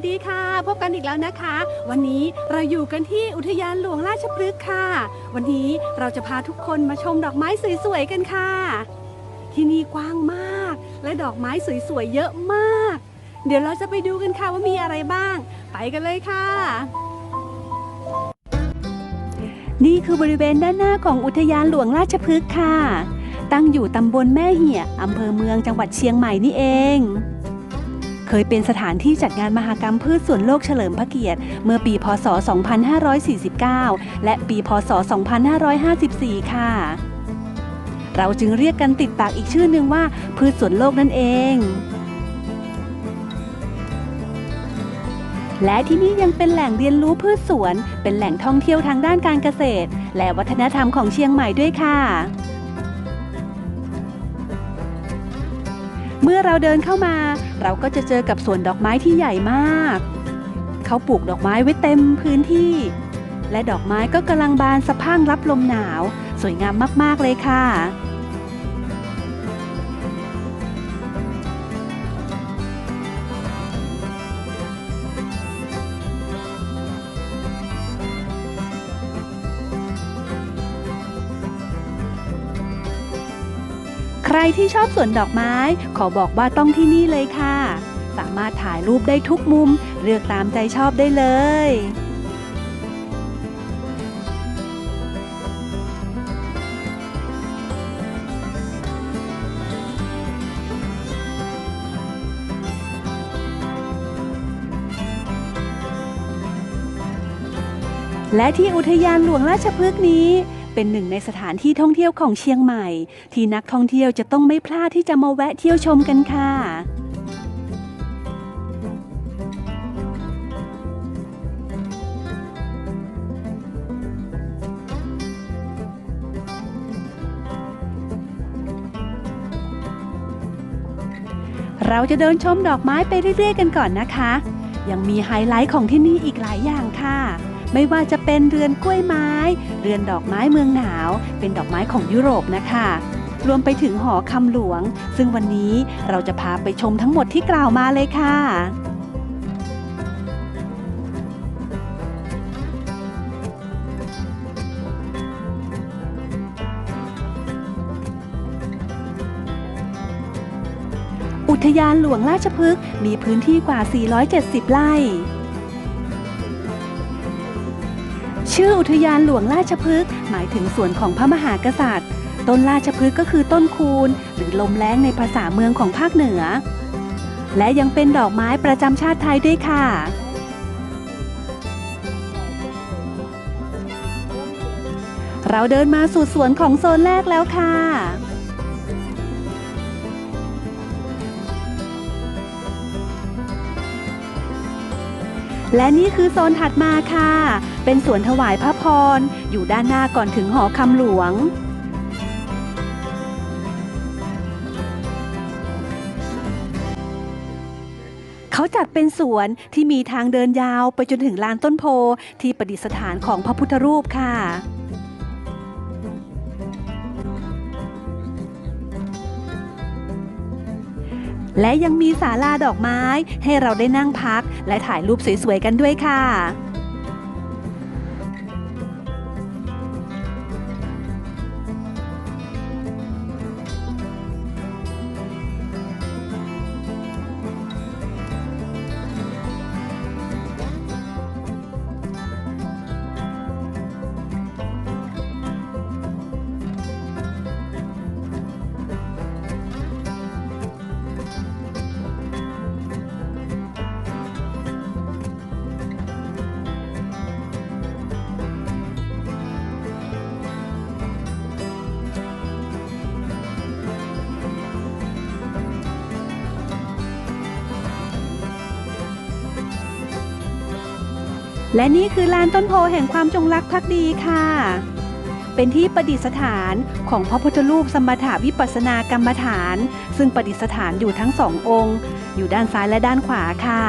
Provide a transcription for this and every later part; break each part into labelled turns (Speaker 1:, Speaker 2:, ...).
Speaker 1: สดีค่ะ พบกันอีกแล้วนะคะ วันนี้เราอยู่กันที่อุทยานหลวงราชพฤกษ์ค่ะ วันนี้เราจะพาทุกคนมาชมดอกไม้สวยๆกันค่ะ ที่นี่กว้างมาก และดอกไม้สวยๆเยอะมาก เดี๋ยวเราจะไปดูกันค่ะว่ามีอะไรบ้าง ไปกันเลยค่ะ นี่คือบริเวณด้านหน้าของอุทยานหลวงราชพฤกษ์ค่ะ ตั้งอยู่ตำบลแม่เหี่ยอำเภอเมืองจังหวัดเชียงใหม่นี่เอง เคยเป็นสถานที่จัดงานมหกรรมพืชสวนโลกเฉลิมพระเกียรติ เมื่อปีพศ 2549 และปีพศ 2554 ค่ะ เราจึงเรียกกันติดปากอีกชื่อหนึ่งว่า พืชสวนโลกนั่นเองและที่นี่ยังเป็นแหล่งเรียนรู้พืชสวน เป็นแหล่งท่องเที่ยวทางด้านการเกษตร และวัฒนธรรมของเชียงใหม่ด้วยค่ะ เมื่อเราเดินเข้ามา เราก็จะเจอกับสวนดอกไม้ที่ใหญ่มาก เขาปลูกดอกไม้ไว้เต็มพื้นที่ และดอกไม้ก็กำลังบานสะพั่งรับลมหนาว สวยงามมากๆเลยค่ะ รที่ชอบสวนดอกไม้ ขอบอกว่าต้องที่นี่เลยค่ะ สามารถถ่ายรูปได้ทุกมุม เลือกตามใจชอบได้เลยและที่อุทยานหลวงราชพฤกษ์นี้ เป็นหนึ่งในสถานที่ท่องเที่ยวของเชียงใหม่ ที่นักท่องเที่ยวจะต้องไม่พลาดที่จะมาแวะเที่ยวชมกันค่ะเราจะเดินชมดอกไม้ไปเรื่อยๆ กันก่อนนะคะ ยังมีไฮไลท์ของที่นี่อีกหลายอย่างค่ะ ไม่ว่าจะเป็นเรือนกล้วยไม้ เรือนดอกไม้เมืองหนาว เป็นดอกไม้ของยุโรปนะคะ รวมไปถึงหอคำหลวง ซึ่งวันนี้เราจะพาไปชมทั้งหมดที่กล่าวมาเลยค่ะอุทยานหลวงราชพฤกษ์มีพื้นที่กว่า 470 ไร่ ชื่ออุทยานหลวงราชพฤกษ์หมายถึงสวนของพระมหากษัตริย์ ต้นราชพฤกษ์ก็คือต้นคูนหรือลมแล้งในภาษาเมืองของภาคเหนือ และยังเป็นดอกไม้ประจำชาติไทยด้วยค่ะเราเดินมาสู่สวนของโซนแรกแล้วค่ะ และนี่คือโซนถัดมาค่ะ เป็นสวนถวายพระพร อยู่ด้านหน้าก่อนถึงหอคำหลวง เขาจัดเป็นสวนที่มีทางเดินยาวไปจนถึงลานต้นโพที่ประดิษฐานของพระพุทธรูปค่ะและยังมีศาลาดอกไม้ให้เราได้นั่งพัก และถ่ายรูปสวยๆกันด้วยค่ะ และนี่คือลานต้นโพแห่งความจงรักภักดีค่ะ เป็นที่ประดิษฐานของพระพุทธรูปสมถาวิปัสสนากรรมฐาน ซึ่งประดิษฐานอยู่ทั้งสององค์ อยู่ด้านซ้ายและด้านขวาค่ะ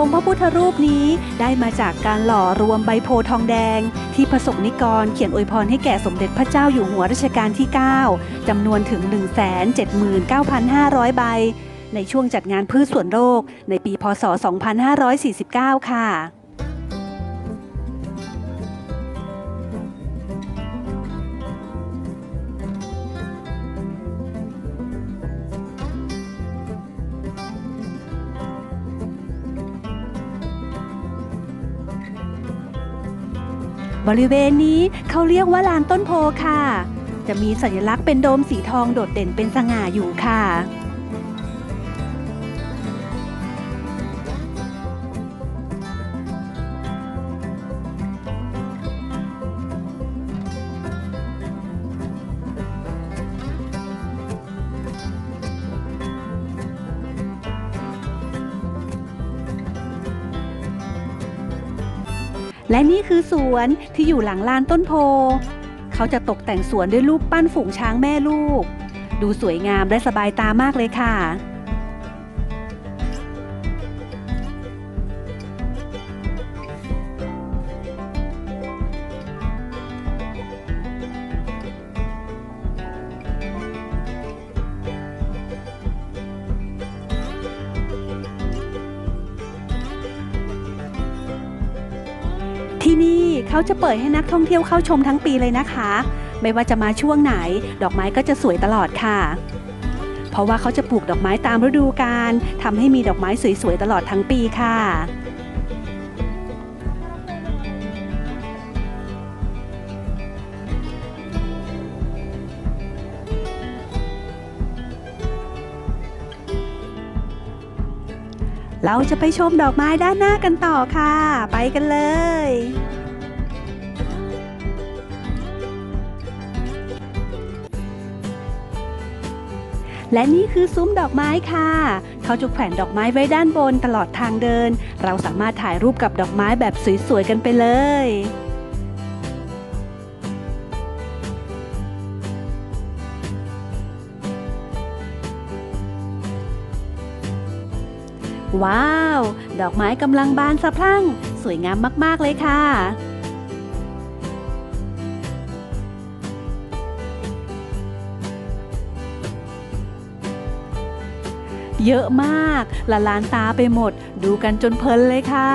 Speaker 1: องค์พระพุทธรูปนี้ได้มาจากการหล่อรวมใบโพธิ์ทองแดง ที่ประสงค์นิกรเขียนอวยพรให้แก่สมเด็จพระเจ้าอยู่หัวรัชกาลที่ 9จำนวนถึง 179,500 ใบ ในช่วงจัดงานพืชสวนโลกในปีพศ 2549 ค่ะ บริเวณนี้เขาเรียกว่าลานต้นโพค่ะ จะมีสัญลักษณ์เป็นโดมสีทองโดดเด่นเป็นสง่าอยู่ค่ะ และนี่คือสวนที่อยู่หลังลานต้นโพ เขาจะตกแต่งสวนด้วยรูปปั้นฝูงช้างแม่ลูก ดูสวยงามและสบายตามากเลยค่ะ เขาจะเปิดให้นักท่องเที่ยวเข้าชมทั้งปีเลยนะคะ ไม่ว่าจะมาช่วงไหน ดอกไม้ก็จะสวยตลอดค่ะ เพราะว่าเขาจะปลูกดอกไม้ตามฤดูกาลทำให้มีดอกไม้สวยๆตลอดทั้งปีค่ะเราจะไปชมดอกไม้ด้านหน้ากันต่อค่ะ ไปกันเลย และนี่คือซุ้มดอกไม้ค่ะ เขาจะแขวนดอกไม้ไว้ด้านบนตลอดทางเดิน เราสามารถถ่ายรูปกับดอกไม้แบบสวยๆกันไปเลยว้าว ดอกไม้กำลังบานสะพรั่ง สวยงามมาก ๆ เลยค่ะ เยอะมากละลานตาไปหมด ดูกันจนเพลินเลยค่ะ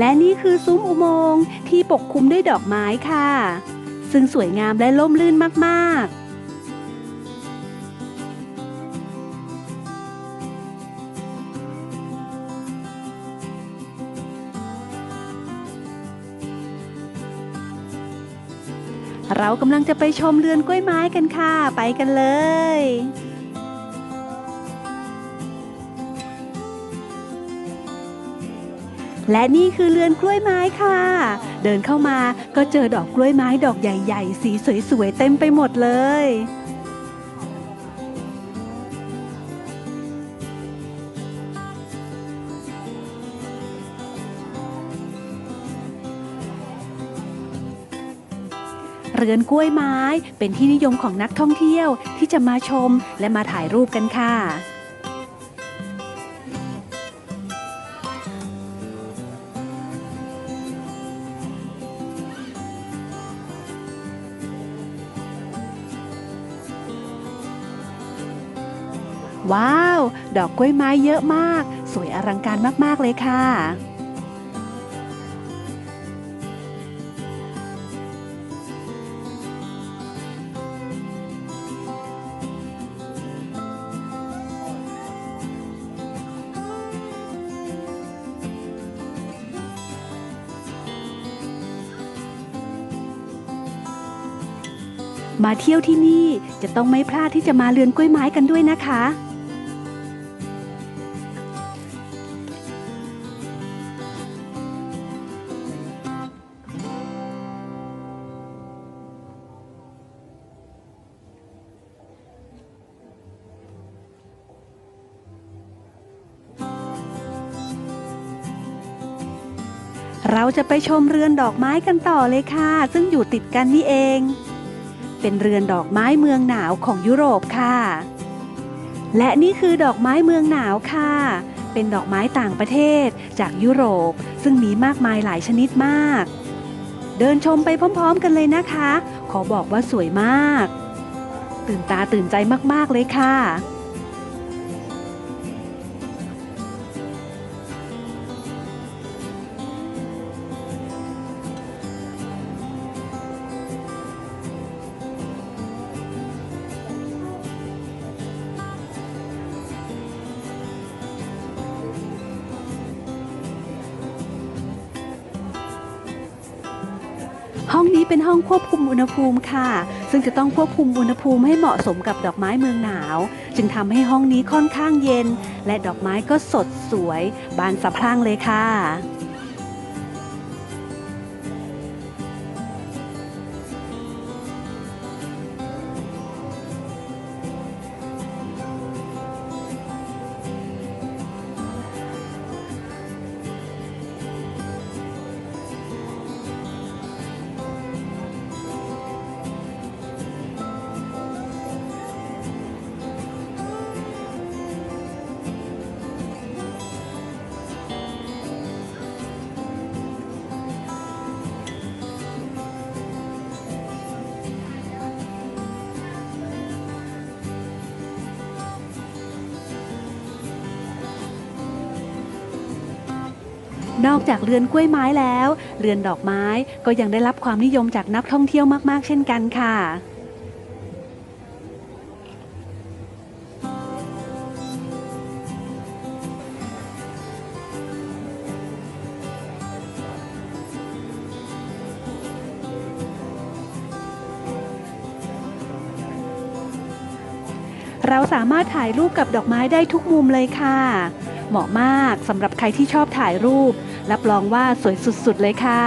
Speaker 1: และนี่คือซุ้มอุโมงค์ที่ปกคลุมด้วยดอกไม้ค่ะ ซึ่งสวยงามและล่มลื่นมากๆเรากำลังจะไปชมเรือนกล้วยไม้กันค่ะ ไปกันเลย และนี่คือเรือนกล้วยไม้ค่ะ เดินเข้ามาก็เจอดอกกล้วยไม้ดอกใหญ่ๆ สีสวยๆเต็มไปหมดเลยเรือนกล้วยไม้เป็นที่นิยมของนักท่องเที่ยวที่จะมาชมและมาถ่ายรูปกันค่ะ ว้าว ดอกกล้วยไม้เยอะมาก สวยอลังการมาก ๆ เลยค่ะมาเที่ยวที่นี่จะต้องไม่พลาดที่จะมาเรือนกล้วยไม้กันด้วยนะคะ เราจะไปชมเรือนดอกไม้กันต่อเลยค่ะ ซึ่งอยู่ติดกันนี่เอง เป็นเรือนดอกไม้เมืองหนาวของยุโรปค่ะ และนี่คือดอกไม้เมืองหนาวค่ะ เป็นดอกไม้ต่างประเทศจากยุโรป ซึ่งมีมากมายหลายชนิดมาก เดินชมไปพร้อมๆกันเลยนะคะ ขอบอกว่าสวยมาก ตื่นตาตื่นใจมากๆเลยค่ะ เป็นห้องควบคุมอุณหภูมิค่ะ ซึ่งจะต้องควบคุมอุณหภูมิให้เหมาะสมกับดอกไม้เมืองหนาว จึงทำให้ห้องนี้ค่อนข้างเย็น และดอกไม้ก็สดสวย บานสะพรั่งเลยค่ะ นอกจากเรือนกล้วยไม้แล้ว เรือนดอกไม้ก็ยังได้รับความนิยมจากนักท่องเที่ยวมากๆ เช่นกันค่ะเราสามารถถ่ายรูปกับดอกไม้ได้ทุกมุมเลยค่ะ เหมาะมากสำหรับใครที่ชอบถ่ายรูป รับรองว่าสวยสุดๆเลยค่ะ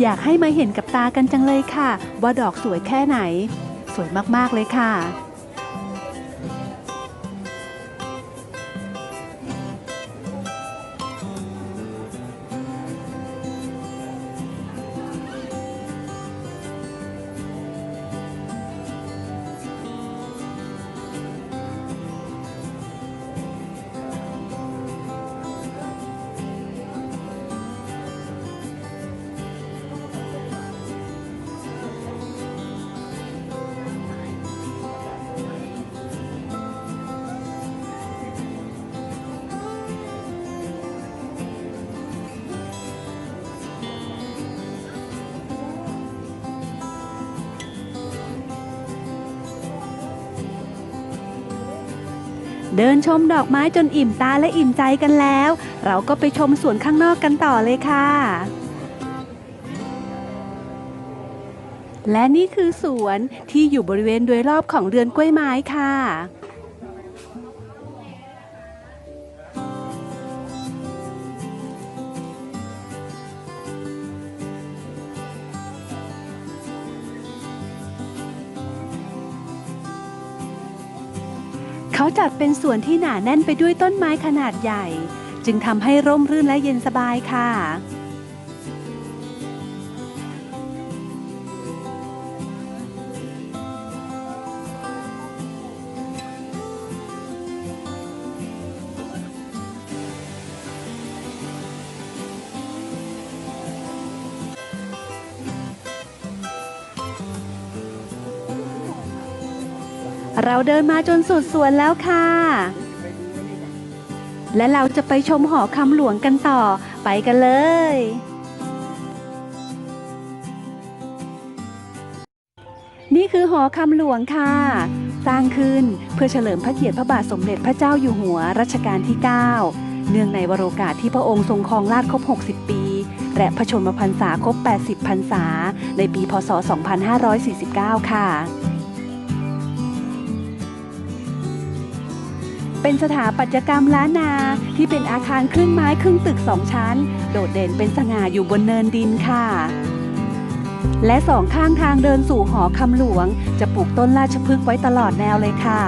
Speaker 1: อยากให้มาเห็นกับตากันจังเลยค่ะ ว่าดอกสวยแค่ไหน สวยมากๆเลยค่ะ เดินชมดอกไม้จนอิ่มตาและอิ่มใจกันแล้ว เราก็ไปชมสวนข้างนอกกันต่อเลยค่ะ และนี่คือสวนที่อยู่บริเวณโดยรอบของเรือนกล้วยไม้ค่ะ เขาจัดเป็นสวนที่หนาแน่นไปด้วยต้นไม้ขนาดใหญ่ จึงทำให้ร่มรื่นและเย็นสบายค่ะ เราเดินมาจนสุดสวนแล้วค่ะ และเราจะไปชมหอคำหลวงกันต่อ ไปกันเลย นี่คือหอคำหลวงค่ะ สร้างขึ้นเพื่อเฉลิมพระเกียรติพระบาทสมเด็จพระเจ้าอยู่หัวรัชกาลที่ 9 เนื่องในวโรกาสที่พระองค์ทรงครองราชย์ครบ 60 ปี และพระชนมพรรษาครบ 80 พรรษา ในปี พศ 2549 ค่ะ เป็นสถาปัตยกรรมล้านนาที่เป็นอาคารครึ่งไม้ครึ่งตึกสองชั้น โดดเด่นเป็นสง่าอยู่บนเนินดินค่ะ และสองข้างทางเดินสู่หอคำหลวง จะปลูกต้นราชพฤกษ์ไว้ตลอดแนวเลยค่ะ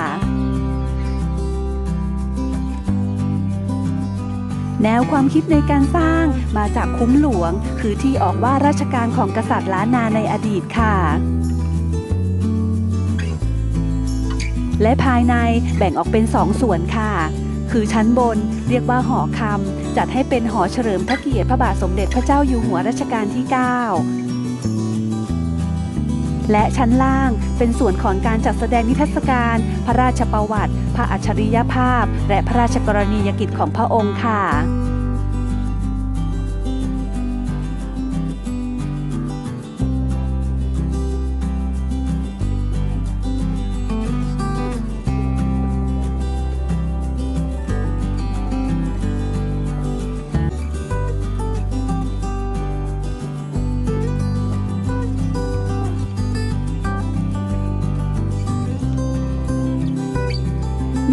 Speaker 1: แนวความคิดในการสร้างมาจากคุ้มหลวง คือที่ออกว่าราชการของกษัตริย์ล้านนาในอดีตค่ะ และภายในแบ่งออกเป็นสองส่วนค่ะ คือชั้นบนเรียกว่าหอคำจัดให้เป็นหอเฉลิมพระเกียรติพระบาทสมเด็จพระเจ้าอยู่หัวรัชกาลที่ 9 และชั้นล่างเป็นส่วนของการจัดแสดงนิทรรศการ พระราชประวัติ พระอัจฉริยภาพ และพระราชกรณียกิจของพระองค์ค่ะ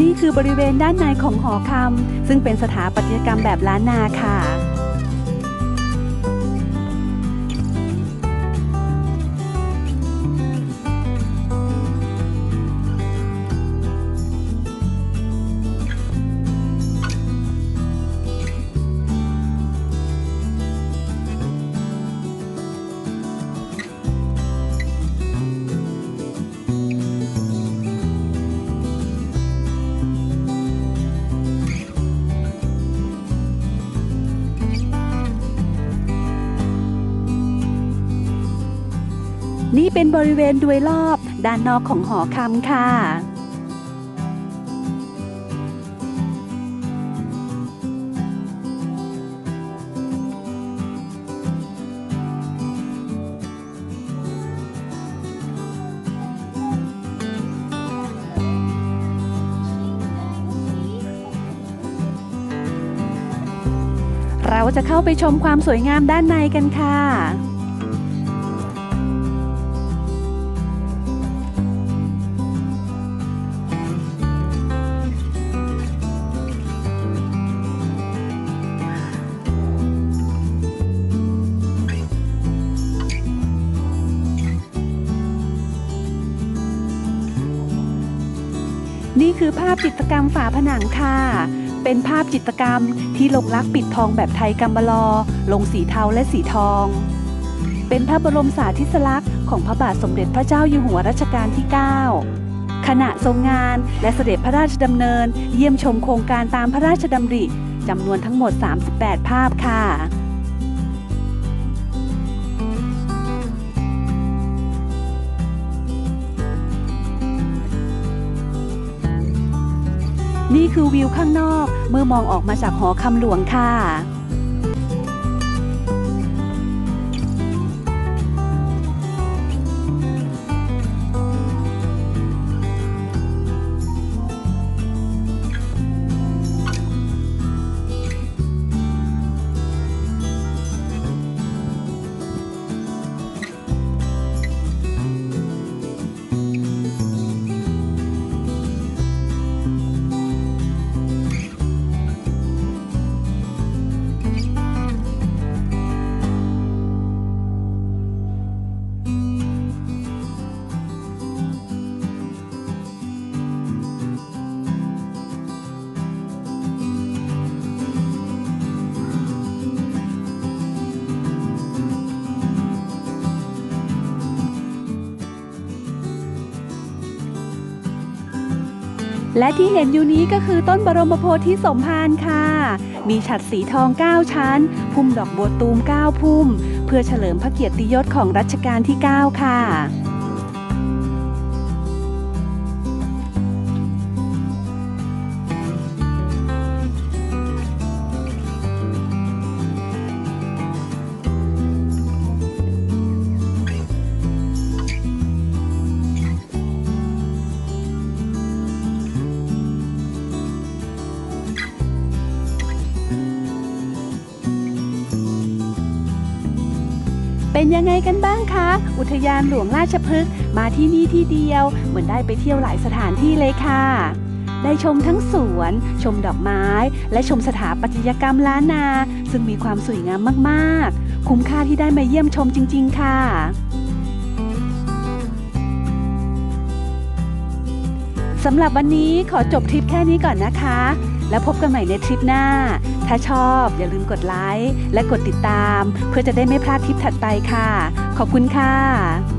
Speaker 1: นี่คือบริเวณด้านในของหอคำซึ่งเป็นสถาปัตยกรรมแบบล้านนาค่ะ นี่เป็นบริเวณโดยรอบด้านนอกของหอคำค่ะ เราจะเข้าไปชมความสวยงามด้านในกันค่ะาพจิตรกรรมฝาผนังค่ะ เป็นภาพจิตรกรรมที่ลงลักษ์ปิดทองแบบไทยกำมะลอ ลงสีเทาและสีทอง เป็นพระบรมสาธิสลักษณ์ของพระบาทสมเด็จพระเจ้าอยู่หัวรัชกาลที่ 9 ขณะทรงงานและเสด็จพระราชดำเนิน เยี่ยมชมโครงการตามพระราชดำริจำนวนทั้งหมด 38 ภาพค่ะ นี่คือวิวข้างนอก เมื่อมองออกมาจากหอคำหลวงค่ะ และที่เห็นอยู่นี้ก็คือต้นบรมโพธิสมภารค่ะ มีฉัดสีทอง 9 ชั้น พุ่มดอกบัวตูม 9 พุ่ม เพื่อเฉลิมพระเกียรติยศของรัชกาลที่ 9 ค่ะ ยังไงกันบ้างคะ อุทยานหลวงราชพฤกษ์มาที่นี่ที่เดียว เหมือนได้ไปเที่ยวหลายสถานที่เลยค่ะ ได้ชมทั้งสวน ชมดอกไม้ และชมสถาปัตยกรรมล้านนา ซึ่งมีความสวยงามมากๆ คุ้มค่าที่ได้มาเยี่ยมชมจริง ๆ ค่ะสำหรับวันนี้ขอจบทริปแค่นี้ก่อนนะคะ แล้วพบกันใหม่ในทริปหน้า ถ้าชอบอย่าลืมกดไลค์และกดติดตาม เพื่อจะได้ไม่พลาดทริปถัดไปค่ะ ขอบคุณค่ะ